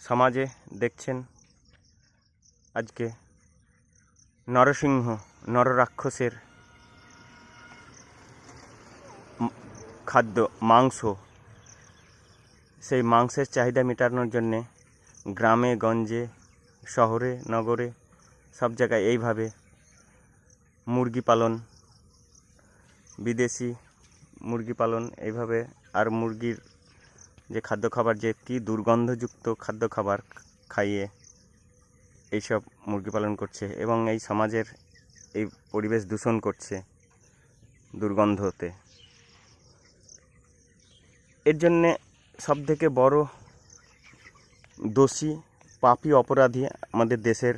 সমাজে দেখছেন আজকে নরসিংহ নররাক্ষসের খাদ্য, মাংস। সেই মাংসের চাহিদা মেটানোর জন্যে গ্রামে, গঞ্জে, শহরে, নগরে সব জায়গায় এইভাবে মুরগি পালন, বিদেশি মুরগি পালন এইভাবে আর মুরগির যে খাদ্য খাবার যে কী দুর্গন্ধযুক্ত খাদ্য খাবার খাইয়ে এইসব মুরগি পালন করছে এবং এই সমাজের এই পরিবেশ দূষণ করছে দুর্গন্ধতে এর জন্যে সবথেকে বড় দোষী, পাপি অপরাধী আমাদের দেশের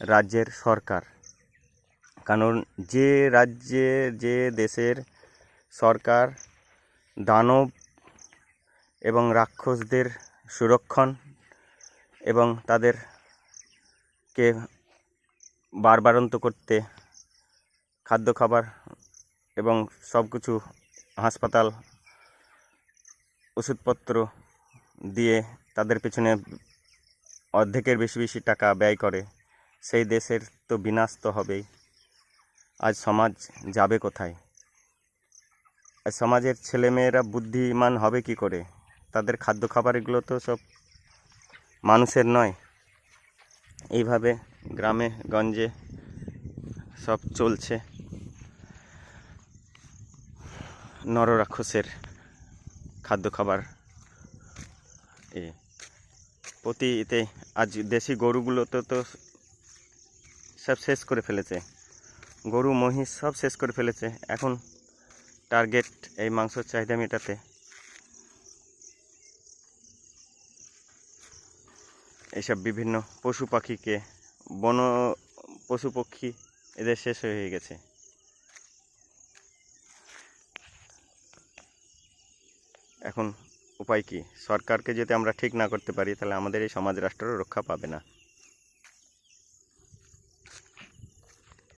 রাজ্যের সরকার। কারণ যে রাজ্যে, যে দেশের সরকার দানব এবং রাক্ষসদের সুরক্ষণ এবং তাদেরকে বারবারন্ত করতে খাদ্য খাবার এবং সব কিছু হাসপাতাল ওষুধপত্র দিয়ে তাদের পেছনে অর্ধেকের বেশি বেশি টাকা ব্যয় করে। সেই দেশের তো বিনাশ তো হবেই। আজ সমাজ যাবে কোথায়? সমাজের ছেলেমেয়েরা বুদ্ধিমান হবে কি করে? তাদের খাদ্য খাবার এগুলো তো সব মানুষের নয়। এইভাবে গ্রামে, গঞ্জে সব চলছে। নররাক্ষসের খাদ্য খাবার এ। প্রতি এতে আজ দেশি গরুগুলোতে তো সব শেষ করে ফেলেছে। গরু, মহিষ সব শেষ করে ফেলেছে। এখন টার্গেট এই মাংসর চাহিদা মেটাতে এইসব বিভিন্ন পশু পাখিকে বন, পশু পক্ষী এদের শেষ হয়ে গেছে। এখন উপায় কি? সরকারকে যদি আমরা ঠিক না করতে পারি, তাহলে আমাদের এই সমাজ রাষ্ট্র রক্ষা পাবে না।